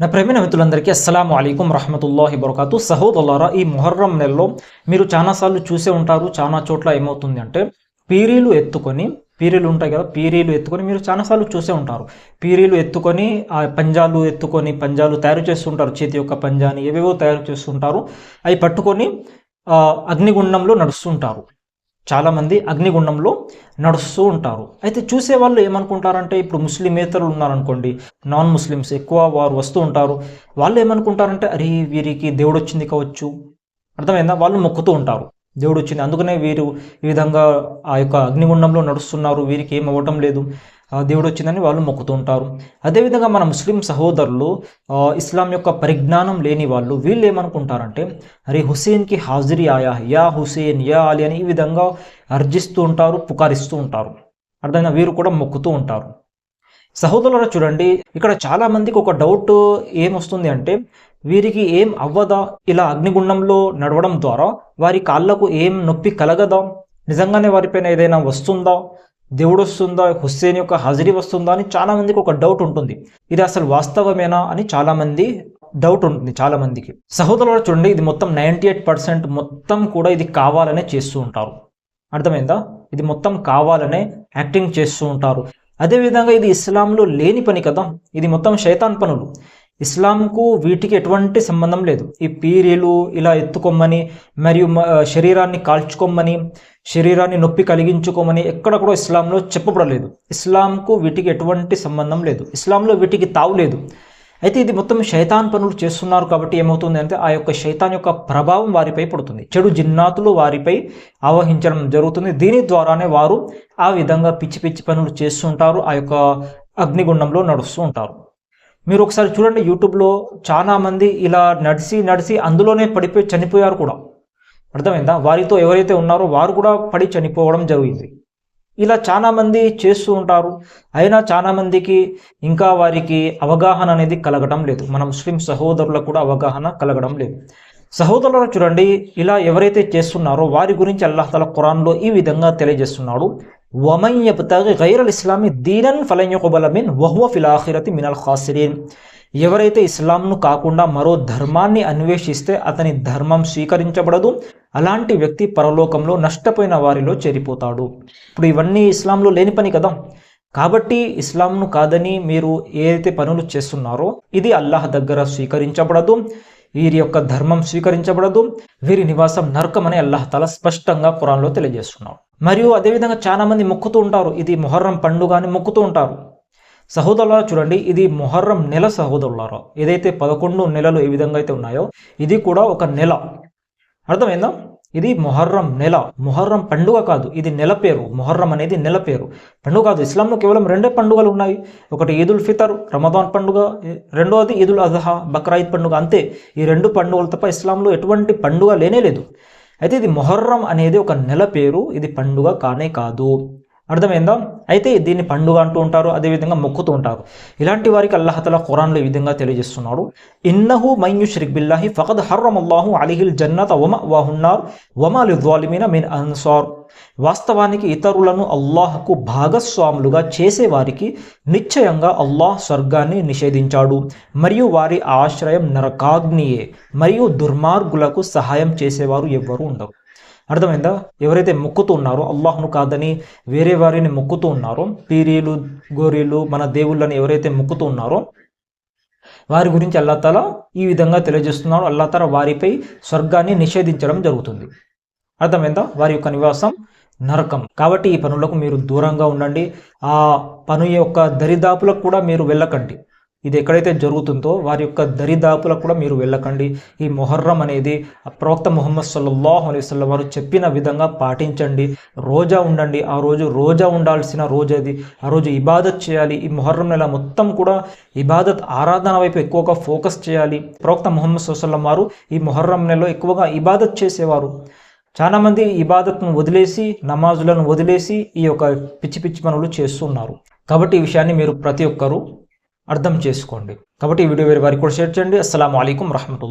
నా ప్రేమైన మిత్రులందరికీ అస్సలం అయికం రహమతుల్లాహి బరకాతు. సహోదరులారా ఈ మొహర్రం నెలలో మీరు చాలాసార్లు చూసే ఉంటారు చాలా చోట్ల ఏమవుతుంది అంటే పీరీలు ఎత్తుకొని పీరీలు ఉంటాయి కదా పీరీలు ఎత్తుకొని మీరు చాలాసార్లు చూసే ఉంటారు. పీరీలు ఎత్తుకొని ఆ పంజాలు ఎత్తుకొని పంజాలు తయారు చేస్తుంటారు చేతి యొక్క పంజాని ఏవేవో తయారు చేస్తుంటారు అవి పట్టుకొని అగ్నిగుండంలో నడుస్తుంటారు. చాలామంది అగ్నిగుండంలో నడుస్తూ ఉంటారు. అయితే చూసే వాళ్ళు ఏమనుకుంటారంటే ఇప్పుడు ముస్లిమేతరులు ఉన్నారనుకోండి నాన్ ముస్లిమ్స్ ఎక్కువ వారు వస్తూ ఉంటారు. వాళ్ళు ఏమనుకుంటారంటే అరే వీరికి దేవుడు వచ్చింది కావచ్చు. అర్థమైందా? వాళ్ళు మొక్కుతూ ఉంటారు. దేవుడు వచ్చింది అందుకనే వీరు ఈ విధంగా ఆ యొక్క అగ్నిగుండంలో నడుస్తున్నారు. వీరికి ఏం అవ్వటం లేదు. దేవుడు వచ్చిందని వాళ్ళు మొక్కుతూ ఉంటారు అదేవిధంగా మన ముస్లిం సహోదరులు ఇస్లాం యొక్క పరిజ్ఞానం లేని వాళ్ళు వీళ్ళు ఏమనుకుంటారంటే అరే హుసేన్కి హాజరీ ఆయా యా హుసేన్ యా అలీ అని ఈ విధంగా అర్జిస్తూ ఉంటారు పుకారిస్తూ ఉంటారు. అర్థమైనా వీరు కూడా మొక్కుతూ ఉంటారు. సహోదరులు చూడండి ఇక్కడ చాలా మందికి ఒక డౌట్ ఏమొస్తుంది అంటే వీరికి ఏం అవ్వదా? ఇలా అగ్నిగుండంలో నడవడం ద్వారా వారి కాళ్ళకు ఏం నొప్పి కలగదా? నిజంగానే వారిపైన ఏదైనా వస్తుందా? దేవుడు వస్తుందా హుస్సేన్ యొక్క హాజరీ వస్తుందా? అని చాలామందికి ఒక డౌట్ ఉంటుంది. ఇది అసలు వాస్తవమేనా? అని చాలామంది డౌట్ ఉంటుంది చాలామందికి సహోదరులు చూడండి ఇది మొత్తం నైంటీ ఎయిట్ పర్సెంట్ మొత్తం కూడా ఇది కావాలనే చేస్తూ ఉంటారు. అర్థమైందా? ఇది మొత్తం కావాలనే యాక్టింగ్ చేస్తూ ఉంటారు. అదేవిధంగా ఇది ఇస్లాంలో లేని పని కదా. ఇది మొత్తం శైతాన్ పనులు. ఇస్లాంకు వీటికి ఎటువంటి సంబంధం లేదు. ఈ పీరీలు ఇలా ఎత్తుకోమని మరియు మ- శరీరాన్ని కాల్చుకోమని శరీరాన్ని నొప్పి కలిగించుకోమని ఎక్కడ కూడా ఇస్లాంలో చెప్పబడలేదు. ఇస్లాంకు వీటికి ఎటువంటి సంబంధం లేదు. ఇస్లాంలో వీటికి తావు లేదు. అయితే ఇది మొత్తం శైతాన్ పనులు చేస్తున్నారు కాబట్టి ఏమవుతుంది అంటే ఆ యొక్క శైతాన్ యొక్క ప్రభావం వారిపై పడుతుంది. చెడు జిన్నాతులు వారిపై ఆవహించడం జరుగుతుంది. దీని ద్వారానే వారు ఆ విధంగా పిచ్చి పిచ్చి పనులు చేస్తుంటారు. ఆ యొక్క అగ్నిగుండంలో నడుస్తూ ఉంటారు. మీరు ఒకసారి చూడండి యూట్యూబ్లో చాలా మంది ఇలా నడిచి నడిచి అందులోనే పడిపోయి చనిపోయారు కూడా. అర్థమైందా? వారితో ఎవరైతే ఉన్నారో వారు కూడా పడి చనిపోవడం జరిగింది. ఇలా చాలామంది చేస్తూ ఉంటారు. అయినా చాలా మందికి ఇంకా వారికి అవగాహన అనేది కలగడం లేదు. మన ముస్లిం సహోదరులకు కూడా అవగాహన కలగడం లేదు. సహోదరులను చూడండి ఇలా ఎవరైతే చేస్తున్నారో వారి గురించి అల్లాహతల ఖురాన్లో ఈ విధంగా తెలియజేస్తున్నాడు. వమన్ యబ్తగి గైరల్ ఇస్లామి దీనన్ ఫలన్ మిన్ వహువ ఫిల్ ఆఖిరతి మినల్ ఖాసిరీన్ ఎవరైతే ఇస్లాంను కాకుండా మరో ధర్మాన్ని అన్వేషిస్తే అతని ధర్మం స్వీకరించబడదు. అలాంటి వ్యక్తి పరలోకంలో నష్టపోయిన వారిలో చేరిపోతాడు. ఇప్పుడు ఇవన్నీ ఇస్లాంలో లేని పని కదా. కాబట్టి ఇస్లాంను కాదని మీరు ఏదైతే పనులు చేస్తున్నారో ఇది అల్లాహ్ దగ్గర స్వీకరించబడదు. వీరి యొక్క ధర్మం స్వీకరించబడదు. వీరి నివాసం నరకం అని స్పష్టంగా కురాన్లో తెలియజేస్తున్నాడు. మరియు అదేవిధంగా చాలా మంది మొక్కుతూ ఉంటారు. ఇది మొహర్రం పండుగ అని మొక్కుతూ ఉంటారు. సహోదరులారా చూడండి ఇది మొహర్రం నెల సహోదరులారా. ఏదైతే పదకొండు నెలలు ఏ విధంగా అయితే ఉన్నాయో ఇది కూడా ఒక నెల. అర్థమైందా? ఇది మొహర్రం నెల. మొహర్రం పండుగ కాదు ఇది నెల పేరు. మొహర్రం అనేది నెల పేరు. పండుగ కాదు ఇస్లాంలో కేవలం రెండే పండుగలు ఉన్నాయి. ఒకటి ఈదుల్ ఫితర్ రమదాన్ పండుగ రెండవది ఈదుల్ అజహా బక్రాయిద్ పండుగ అంతే. ఈ రెండు పండుగలు తప్ప ఇస్లాంలో ఎటువంటి పండుగ లేనే లేదు. అయితే ఇది మొహర్రం అనేది ఒక నెల పేరు ఇది పండుగ కానే కాదు. అర్థమైందా? అయితే దీన్ని పండుగ అంటూ ఉంటారు అదేవిధంగా మొక్కుతూ ఉంటారు. ఇలాంటి వారికి అల్లహతల ఖురాన్లో ఈ విధంగా తెలియజేస్తున్నాడు. ఇన్నహు మైయు షరిక్ బిల్లాహి ఫకద్ హర్రమ్ అల్లాహు అలిహిల్ జన్నత వమ వాహున్నారు వమా మీన్ మిన్ అన్సార్. వాస్తవానికి ఇతరులను అల్లాహకు భాగస్వాములుగా చేసేవారికి నిశ్చయంగా అల్లాహ్ స్వర్గాన్ని నిషేధించాడు. మరియు వారి ఆశ్రయం నరకాగ్నియే. మరియు దుర్మార్గులకు సహాయం చేసేవారు ఎవ్వరూ ఉండరు. అర్థమైందా? ఎవరైతే మొక్కుతూ ఉన్నారో అల్లాహ్ను కాదని వేరే వారిని మొక్కుతూ ఉన్నారో పీరీలు గోరీలు మన దేవుళ్ళని ఎవరైతే మొక్కుతూ ఉన్నారో వారి గురించి అల్లాతల ఈ విధంగా తెలియజేస్తున్నాడు. అల్లాతల వారిపై స్వర్గాన్ని నిషేధించడం జరుగుతుంది. అర్థమైందా? వారి యొక్క నివాసం నరకం. కాబట్టి ఈ పనులకు మీరు దూరంగా ఉండండి. ఆ పను యొక్క దరిదాపులకు కూడా మీరు వెళ్ళకండి. ఇది ఎక్కడైతే జరుగుతుందో వారి యొక్క దరిదాపులకు కూడా మీరు వెళ్ళకండి. ఈ మొహర్రం అనేది ప్రవక్త ముహమ్మద్ సల్లల్లాహు అలైహి వారు చెప్పిన విధంగా పాటించండి. రోజా ఉండండి. ఆ రోజు రోజా ఉండాల్సిన రోజు అది. ఆ రోజు ఇబాదత్ చేయాలి. ఈ మొహర్రం నెల మొత్తం కూడా ఇబాదత్ ఆరాధన వైపు ఎక్కువగా ఫోకస్ చేయాలి. ప్రవక్త ముహమ్మద్ సల్లం వారు ఈ మొహర్రం నెలలో ఎక్కువగా ఇబాదత్ చేసేవారు. చాలామంది ఇబాదత్ను వదిలేసి నమాజులను వదిలేసి ఈ యొక్క పిచ్చి పిచ్చి పనులు చేస్తున్నారు. కాబట్టి ఈ విషయాన్ని మీరు ప్రతి ఒక్కరూ అర్థం చేసుకోండి. కాబట్టి ఈ వీడియో వేరే వారికి కూడా షేర్ చేయండి. అస్సలం అయికం వరహమూల వరకాతు